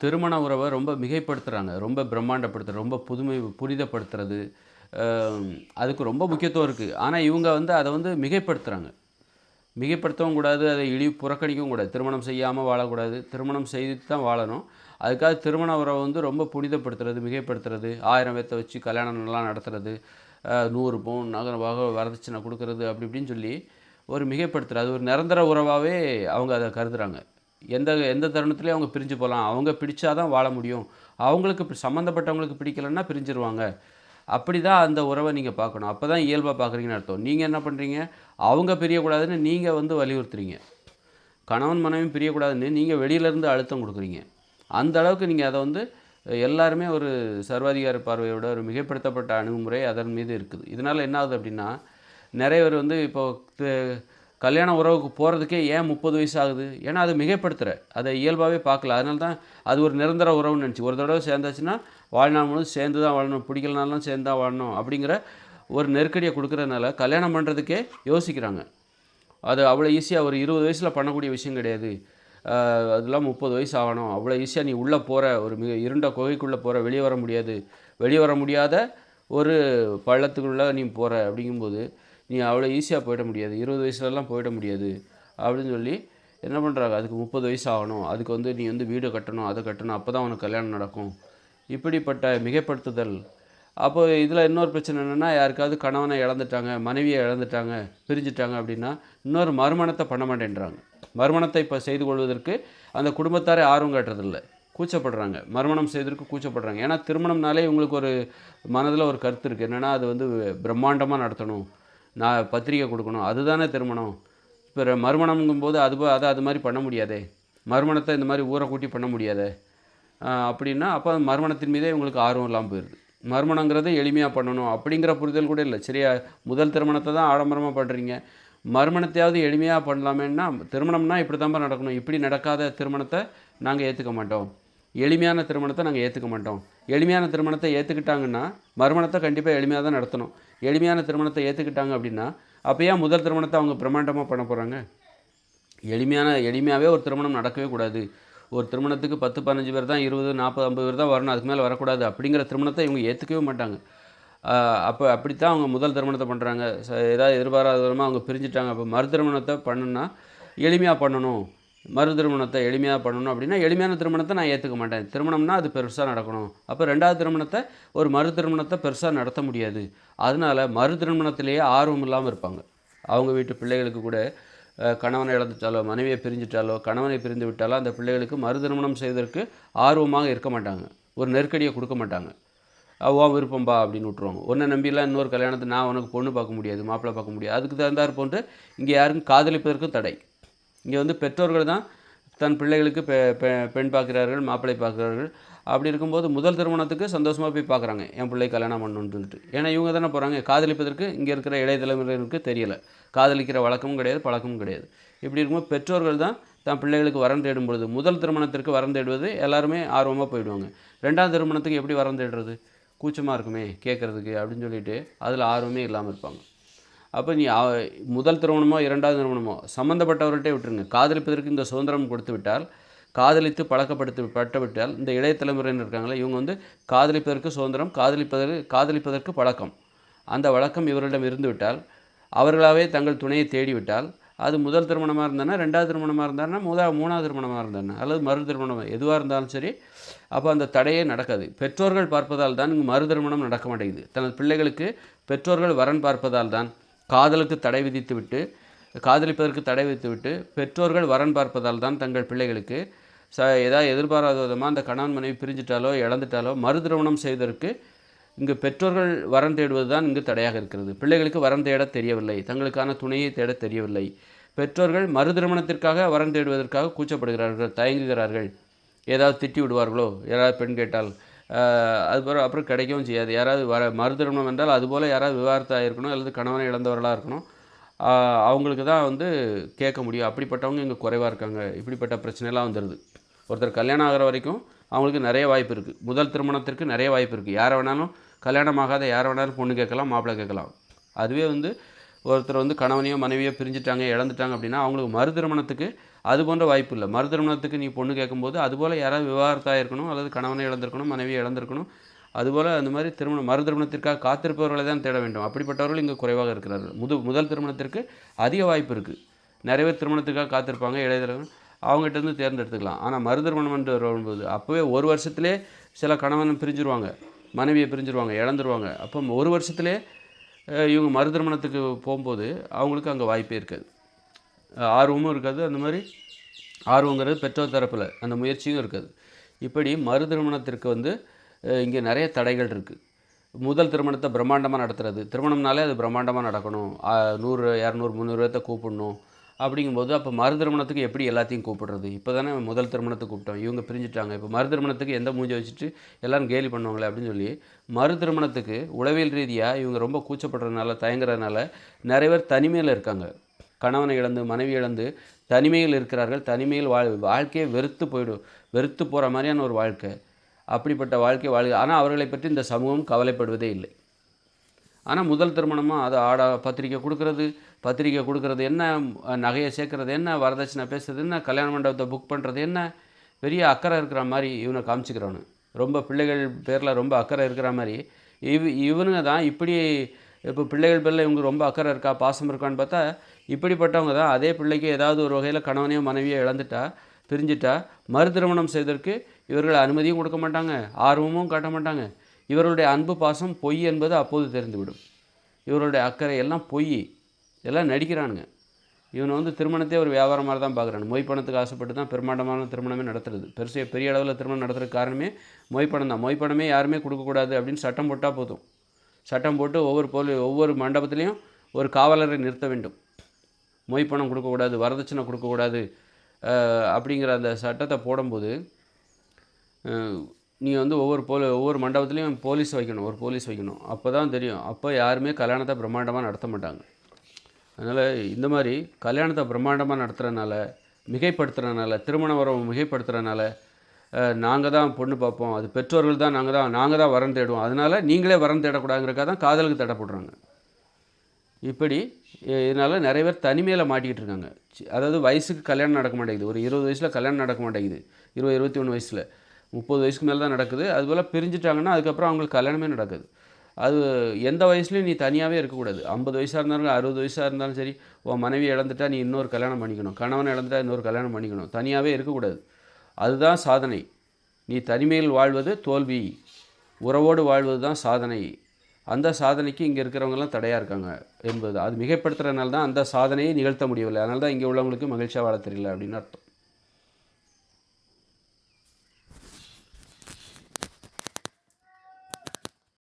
திருமண உறவை ரொம்ப மிகைப்படுத்துகிறாங்க ரொம்ப பிரம்மாண்டப்படுத்துறது ரொம்ப புதுமை புனிதப்படுத்துறது அதுக்கு ரொம்ப முக்கியத்துவம் இருக்குது ஆனால் இவங்க வந்து அதை வந்து மிகைப்படுத்துகிறாங்க மிகைப்படுத்தவும் கூடாது அதை இழி புறக்கணிக்கவும் கூடாது. திருமணம் செய்யாமல் வாழக்கூடாது. திருமணம் செய்து தான் வாழணும். அதுக்காக திருமண உறவை வந்து ரொம்ப புனிதப்படுத்துறது மிகைப்படுத்துறது. ஆயிரம் பேர்த்த வச்சு கல்யாணம் நல்லா நடத்துறது நூறு பவுன் நகரமாக வரதட்சணை கொடுக்கறது அப்படி இப்படின்னு சொல்லி ஒரு மிகைப்படுத்துறது அது ஒரு நிரந்தர உறவாகவே அவங்க அதை கருதுகிறாங்க எந்த எந்த தருணத்துலேயும் அவங்க பிரிஞ்சு போகலாம் அவங்க பிடிச்சாதான் வாழ முடியும். அவங்களுக்கு சம்மந்தப்பட்டவங்களுக்கு பிடிக்கலன்னா பிரிஞ்சிருவாங்க. அப்படி தான் அந்த உறவை நீங்கள் பார்க்கணும். அப்போ தான் இயல்பாக பார்க்குறீங்கன்னு அர்த்தம். நீங்கள் என்ன பண்ணுறீங்க அவங்க பிரியக்கூடாதுன்னு நீங்கள் வந்து வலியுறுத்துறீங்க. கணவன் மனைவி பிரியக்கூடாதுன்னு நீங்கள் வெளியிலேருந்து அழுத்தம் கொடுக்குறீங்க. அந்த அளவுக்கு நீங்கள் அதை வந்து எல்லாருமே ஒரு சர்வாதிகார பார்வையோட ஒரு மிகப்படுத்தப்பட்ட அணுகுமுறை அதன் மீது இருக்குது. இதனால் என்ன ஆகுது அப்படின்னா நிறைய பேர் வந்து இப்போ கல்யாண உறவுக்கு போகிறதுக்கே ஏன் முப்பது வயசு ஆகுது ஏன்னா அது மிகைப்படுத்துகிற அதை இயல்பாகவே பார்க்கல. அதனால தான் அது ஒரு நிரந்தர உறவுன்னு நினச்சி. ஒரு தடவை சேர்ந்தாச்சுன்னா வாழ்நாள் முழுவதும் சேர்ந்து தான் வாழணும். பிடிக்கலனாலும் சேர்ந்து தான் வாழணும் அப்படிங்கிற ஒரு நெருக்கடியை கொடுக்குறதுனால கல்யாணம் பண்ணுறதுக்கே யோசிக்கிறாங்க. அது அவ்வளோ ஈஸியாக ஒரு இருபது வயசில் பண்ணக்கூடிய விஷயம் கிடையாது. அதெல்லாம் முப்பது வயசு ஆகணும். அவ்வளோ ஈஸியாக நீ உள்ளே போகிற ஒரு மிக இருண்ட குகைக்குள்ளே போகிற வெளியே வர முடியாது. வெளியே வர முடியாத ஒரு பள்ளத்துக்குள்ளே நீ போகிற அப்படிங்கும்போது நீ அவ்வளோ ஈஸியாக போயிட முடியாது. இருபது வயசுலலாம் போயிட முடியாது. அப்படின்னு சொல்லி என்ன பண்ணுறாங்க அதுக்கு முப்பது வயசு ஆகணும். அதுக்கு வந்து நீ வந்து வீடு கட்டணும் அதை கட்டணும். அப்போ தான் உனக்கு கல்யாணம் நடக்கும். இப்படிப்பட்ட மிகைப்படுத்துதல். அப்போ இதில் இன்னொரு பிரச்சனை என்னென்னா யாருக்காவது கணவனை இழந்துட்டாங்க மனைவியை இழந்துட்டாங்க பிரிஞ்சுட்டாங்க அப்படின்னா இன்னொரு மறுமணத்தை பண்ண மாட்டேன்றாங்க. மறுமணத்தை இப்போ செய்து கொள்வதற்கு அந்த குடும்பத்தாரே ஆர்வம் காட்டுறதில்ல. கூச்சப்படுறாங்க. மறுமணம் செய்வதற்கு கூச்சப்படுறாங்க. ஏன்னா திருமணம்னாலே இவங்களுக்கு ஒரு மனதில் ஒரு கருத்து இருக்குது என்னென்னா அது வந்து பிரம்மாண்டமாக நடத்தணும். நான் பத்திரிக்கை கொடுக்கணும். அதுதானே திருமணம்? இப்போ மறுமணம்ங்கும்போது அது போ- அதை அது மாதிரி பண்ண முடியாதே? மறுமணத்தை இந்த மாதிரி ஊரை கூட்டி பண்ண முடியாதே? அப்படின்னா அப்போ மறுமணத்தின் மீதே இவங்களுக்கு ஆர்வம் இல்லாமல் போயிடுது மறுமணங்கிறத எளிமையாக பண்ணணும் அப்படிங்கிற புரிதல் கூட இல்லை. சரியா? முதல் திருமணத்தை தான் ஆடம்பரமாக பண்ணுறீங்க மறுமணத்தையாவது எளிமையாக பண்ணலாமேன்னா திருமணம்னா இப்படி தான் நடக்கணும். இப்படி நடக்காத திருமணத்தை நாங்கள் ஏற்றுக்க மாட்டோம். எளிமையான திருமணத்தை நாங்கள் ஏற்றுக்க மாட்டோம். எளிமையான திருமணத்தை ஏற்றுக்கிட்டாங்கன்னா மறுமணத்தை கண்டிப்பாக எளிமையாக தான் நடத்தணும். எளிமையான திருமணத்தை ஏற்றுக்கிட்டாங்க அப்படின்னா அப்போ ஏன் முதல் திருமணத்தை அவங்க பிரம்மாண்டமாக பண்ண போகிறாங்க எளிமையான எளிமையாகவே ஒரு திருமணம் நடக்கவே கூடாது. ஒரு திருமணத்துக்கு பத்து பதினஞ்சு பேர் தான் இருபது நாற்பது ஐம்பது பேர் தான் வரணும் அதுக்கு மேலே வரக்கூடாது அப்படிங்கிற திருமணத்தை இவங்க ஏற்றுக்கவே மாட்டாங்க. அப்போ அப்படித்தான் அவங்க முதல் திருமணத்தை பண்ணுறாங்க ஏதாவது எதிர்பாராத விதமாக அவங்க பிரிஞ்சுட்டாங்க. அப்போ மறு திருமணத்தை பண்ணுன்னா எளிமையாக பண்ணணும். மறு திருமணத்தை எளிமையாக பண்ணணும் அப்படின்னா எளிமையான திருமணத்தை நான் ஏற்றுக்க மாட்டேன். திருமணம்னா அது பெருசாக நடக்கணும். அப்போ ரெண்டாவது திருமணத்தை ஒரு மறு திருமணத்தை பெருசாக நடத்த முடியாது. அதனால மறு திருமணத்திலேயே ஆர்வம் இல்லாமல் இருப்பாங்க. அவங்க வீட்டு பிள்ளைகளுக்கு கூட கணவனை இழந்துட்டாலோ மனைவியை பிரிஞ்சுட்டாலோ கணவனை பிரிந்து விட்டாலோ அந்த பிள்ளைகளுக்கு மறு திருமணம் செய்வதற்கு ஆர்வமாக இருக்க மாட்டாங்க. ஒரு நெருக்கடியை கொடுக்க மாட்டாங்க. அஹ், உன் விருப்பம்பா அப்படின்னு விட்ருவாங்க ஒன்றை நம்பிலாம் இன்னொரு கல்யாணத்தை நான் உனக்கு பொண்ணு பார்க்க முடியாது மாப்பிள்ளை பார்க்க முடியாது. அதுக்கு தகுந்தாற் போன்று இங்கே யாருக்கும் காதலிப்பதற்கும் தடை. இங்கே வந்து பெற்றோர்கள் தான் தன் பிள்ளைகளுக்கு பெ பெ- பெண் பார்க்கிறார்கள் மாப்பிள்ளை பார்க்கிறார்கள். அப்படி இருக்கும்போது முதல் திருமணத்துக்கு சந்தோஷமாக போய் பார்க்குறாங்க. என் பிள்ளை கல்யாணம் பண்ணுன்ட்டு ஏன்னா இவங்க தானே போகிறாங்க காதலிப்பதற்கு இங்கே இருக்கிற இளைய தலைமுறையினருக்கு தெரியலை. காதலிக்கிற வழக்கமும் கிடையாது பழக்கமும் கிடையாது. இப்படி இருக்கும்போது பெற்றோர்கள் தான் தன் பிள்ளைகளுக்கு வரம் தேடும் பொழுது முதல் திருமணத்திற்கு வரம் தேடுவது எல்லாருமே ஆர்வமாக போயிடுவாங்க. ரெண்டாவது திருமணத்துக்கு எப்படி வரம் தேடுறது? கூச்சமாக இருக்குமே கேட்குறதுக்கு அப்படின்னு சொல்லிட்டு அதில் ஆர்வமே இல்லாமல் இருப்பாங்க. அப்போ நீ முதல் திருமணமோ இரண்டாவது திருமணமோ சம்மந்தப்பட்டவர்கிட்டே விட்டுருங்க. காதலிப்பதற்கு இந்த சுதந்திரம் கொடுத்து விட்டால் காதலித்து பழக்கப்படுத்தி பட்டு விட்டால் இந்த இளைய தலைமுறையினர் இருக்காங்களே இவங்க வந்து காதலிப்பதற்கு சுதந்திரம் காதலிப்பதற்கு காதலிப்பதற்கு பழக்கம். அந்த வழக்கம் இவர்களிடம் இருந்துவிட்டால் அவர்களாகவே தங்கள் துணையை தேடிவிட்டால் அது முதல் திருமணமாக இருந்தானா ரெண்டாவது திருமணமாக இருந்தாருன்னா முதா மூணாவது திருமணமாக இருந்தாருன்னா அல்லது மறு திருமணம் எதுவாக இருந்தாலும் சரி அப்போ அந்த தடையே நடக்காது. பெற்றோர்கள் பார்ப்பதால் தான் இங்கு மறு திருமணம் நடக்க மாட்டேங்குது. தனது பிள்ளைகளுக்கு பெற்றோர்கள் வரன் பார்ப்பதால் தான் காதலுக்கு தடை விதித்துவிட்டு காதலிப்பதற்கு தடை விதித்துவிட்டு பெற்றோர்கள் வரன் பார்ப்பதால் தான் தங்கள் பிள்ளைகளுக்கு ச ஏதாவது எதிர்பாராத விதமாக அந்த கணவன் மனைவி பிரிஞ்சிட்டாலோ இழந்துட்டாலோ மறு திருமணம் செய்வதற்கு இங்கு பெற்றோர்கள் வரன் தேடுவது தான் இங்கு தடையாக இருக்கிறது. பிள்ளைகளுக்கு வரன் தேட தெரியவில்லை. தங்களுக்கான துணையை தேட தெரியவில்லை. பெற்றோர்கள் மறு திருமணத்திற்காக வரன் தேடுவதற்காக கூச்சப்படுகிறார்கள் தயங்குகிறார்கள். ஏதாவது திட்டி விடுவார்களோ? யாராவது பெண் கேட்டால் அதுக்கப்புறம் அப்புறம் கிடைக்கவும் செய்யாது. யாராவது வர மறுதிருமணம் என்றால் அதுபோல் யாராவது விவாகரத்தாக இருக்கணும் அல்லது கணவனை இழந்தவர்களாக இருக்கணும். அவங்களுக்கு தான் வந்து கேட்க முடியும். அப்படிப்பட்டவங்க இங்கே குறைவாக இருக்காங்க. இப்படிப்பட்ட பிரச்சனைலாம் வந்துடுது ஒருத்தர் கல்யாணம் ஆகிற வரைக்கும் அவங்களுக்கு நிறைய வாய்ப்பு இருக்குது முதல் திருமணத்திற்கு நிறைய வாய்ப்பு இருக்குது யாரை வேணாலும் கல்யாணம் ஆகாத யாரை வேணாலும் பொண்ணு கேட்கலாம் மாப்பிள்ளை கேட்கலாம். அதுவே வந்து ஒருத்தர் வந்து கணவனையோ மனைவியோ பிரிஞ்சுட்டாங்க இழந்துட்டாங்க அப்படின்னா அவங்களுக்கு மறு திருமணத்துக்கு அது போன்ற வாய்ப்பு இல்லை. மறு திருமணத்துக்கு நீ பொண்ணு கேட்கும்போது அதுபோல் யாராவது விவாகரத்தாக இருக்கணும் அல்லது கணவனை இழந்திருக்கணும் மனைவி இழந்திருக்கணும். அதுபோல் அந்த மாதிரி திருமணம் மறு திருமணத்திற்காக காத்திருப்பவர்களை தான் தேட வேண்டும். அப்படிப்பட்டவர்கள் இங்கே குறைவாக இருக்கிறார்கள். முது முதல் திருமணத்திற்கு அதிக வாய்ப்பு இருக்குது நிறைய பேர் திருமணத்துக்காக காத்திருப்பாங்க இளையதரவன் அவங்ககிட்ட இருந்து தேர்ந்தெடுத்துக்கலாம். ஆனால் மறு திருமணம் என்று வரும்போது அப்போவே ஒரு வருஷத்துலேயே சில கணவன் பிரிஞ்சிருவாங்க மனைவியை பிரிஞ்சிருவாங்க இழந்துருவாங்க. அப்போ ஒரு வருஷத்துலேயே இவங்க மறு திருமணத்துக்கு போகும்போது அவங்களுக்கு அங்கே வாய்ப்பே இருக்காது. ஆர்வமும் இருக்காது. அந்த மாதிரி ஆர்வங்கிறது பெற்றோர் தரப்பில் அந்த முயற்சியும் இருக்காது. இப்படி மறு திருமணத்திற்கு வந்து இங்கே நிறைய தடைகள் இருக்குது முதல் திருமணத்தை பிரம்மாண்டமாக நடத்துறது. திருமணம்னாலே அது பிரம்மாண்டமாக நடக்கணும். நூறு இரநூறு முந்நூறு பேர்த்த கூப்பிடணும். அப்படிங்கும்போது அப்போ மறு திருமணத்துக்கு எப்படி எல்லாத்தையும் கூப்பிடுறது? இப்போ தானே முதல் திருமணத்துக்கு கூப்பிட்டோம். இவங்க பிரிஞ்சுட்டாங்க. இப்போ மறு திருமணத்துக்கு எந்த மூஞ்சி வச்சுட்டு எல்லாரும் கேலி பண்ணுவாங்களே அப்படின்னு சொல்லி மறு திருமணத்துக்கு உளவியல் ரீதியாக இவங்க ரொம்ப கூச்சப்படுறதுனால தயங்குறதுனால நிறைய பேர் தனிமையில் இருக்காங்க. கணவனை இழந்து மனைவி இழந்து தனிமையில் இருக்கிறார்கள். தனிமையில் வாழ் வாழ்க்கையை வெறுத்து போயிடும் வெறுத்து போகிற மாதிரியான ஒரு வாழ்க்கை. அப்படிப்பட்ட வாழ்க்கை வாழ் ஆனால் அவர்களை பற்றி இந்த சமூகம் கவலைப்படுவதே இல்லை. ஆனால் முதல் திருமணமாக அதை ஆடா பத்திரிக்கை கொடுக்கறது பத்திரிக்கை கொடுக்கறது என்ன நகையை சேர்க்கறது என்ன வரதட்சணை பேசுறது என்ன கல்யாண மண்டபத்தை புக் பண்ணுறது என்ன பெரிய அக்கறை இருக்கிற மாதிரி இவனை காமிச்சிக்கிறானு ரொம்ப பிள்ளைகள் பேரில் ரொம்ப அக்கறை இருக்கிற மாதிரி. இவ இவனுங்க தான் இப்படி இப்போ பிள்ளைகள் பேரில் இவங்க ரொம்ப அக்கறை இருக்கா பாசம் இருக்கான்னு பார்த்தா இப்படிப்பட்டவங்க தான். அதே பிள்ளைக்கு ஏதாவது ஒரு வகையில் கணவனையோ மனைவியோ இழந்துட்டா பிரிஞ்சிட்டா மறு திருமணம் செய்வதற்கு இவர்கள் அனுமதியும் கொடுக்க மாட்டாங்க ஆர்வமும் காட்ட மாட்டாங்க. இவர்களுடைய அன்பு பாசம் பொய் என்பது அப்போது தெரிந்துவிடும். இவர்களுடைய அக்கறை எல்லாம் பொய் எல்லாம் நடிக்கிறானுங்க. இவனை வந்து திருமணத்தை ஒரு வியாபாரம் மாதிரி தான் பார்க்குறான் மொய் பணத்துக்கு ஆசைப்பட்டு தான் பெரும்பாண்டமான திருமணமே நடத்துறது. பெருசு பெரிய அளவில் திருமணம் நடத்துகிற காரணமே மொய் பணம் தான். மொய் பணமே யாருமே கொடுக்கக்கூடாது அப்படின்னு சட்டம் போட்டால் போதும். சட்டம் போட்டு ஒவ்வொரு போலி ஒவ்வொரு மண்டபத்துலேயும் ஒரு காவலரை நிறுத்த வேண்டும். மொய் பணம் கொடுக்கக்கூடாது வரதட்சணை கொடுக்கக்கூடாது அப்படிங்கிற அந்த சட்டத்தை போடும்போது நீங்கள் வந்து ஒவ்வொரு போல ஒவ்வொரு மண்டபத்துலேயும் போலீஸ் வைக்கணும் ஒரு போலீஸ் வைக்கணும். அப்போ தான் தெரியும். அப்போ யாருமே கல்யாணத்தை பிரம்மாண்டமாக நடத்த மாட்டாங்க. அதனால் இந்த மாதிரி கல்யாணத்தை பிரம்மாண்டமாக நடத்துகிறனால மிகைப்படுத்துகிறனால திருமண உறவு மிகைப்படுத்துறதுனால நாங்கள் தான் பொண்ணு பார்ப்போம். அது பெற்றோர்கள் தான் நாங்கள் தான் நாங்கள் தான் வரம் தேடுவோம். அதனால் நீங்களே வரம் தேடக்கூடாதுங்கிறக்காக தான் காதலுக்கு தடை போடுறாங்க. இப்படி இதனால் நிறைய பேர் தனிமையில் மாட்டிக்கிட்டு இருக்காங்க. அதாவது வயசுக்கு கல்யாணம் நடக்க மாட்டேங்குது. ஒரு இருபது வயசில் கல்யாணம் நடக்க மாட்டேங்குது. இருபது இருபத்தி ஒன்று வயசில். முப்பது வயசுக்கு மேலே தான் நடக்குது. அதுபோல் பிரிஞ்சுட்டாங்கன்னா அதுக்கப்புறம் அவங்களுக்கு கல்யாணமே நடக்குது. அது எந்த வயசுலையும் நீ தனியாகவே இருக்கக்கூடாது. ஐம்பது வயசாக இருந்தாலும் அறுபது வயசாக இருந்தாலும் சரி உன் மனைவி இழந்துட்டா நீ இன்னொரு கல்யாணம் பண்ணிக்கணும். கணவனை இழந்துட்டா இன்னொரு கல்யாணம் பண்ணிக்கணும். தனியாகவே இருக்கக்கூடாது. அதுதான் சாதனை. நீ தனிமையில் வாழ்வது தோல்வி. உறவோடு வாழ்வது தான் சாதனை. அந்த சாதனைக்கு இங்கே இருக்கிறவங்கெல்லாம் தடையாக இருக்காங்க என்பது அது மிகைப்படுத்துறதுனால தான் அந்த சாதனையை நிகழ்த்த முடியவில்லை. அதனால தான் இங்கே உள்ளவங்களுக்கு மகிழ்ச்சியாக வாழ தெரியல அப்படின்னு அர்த்தம்.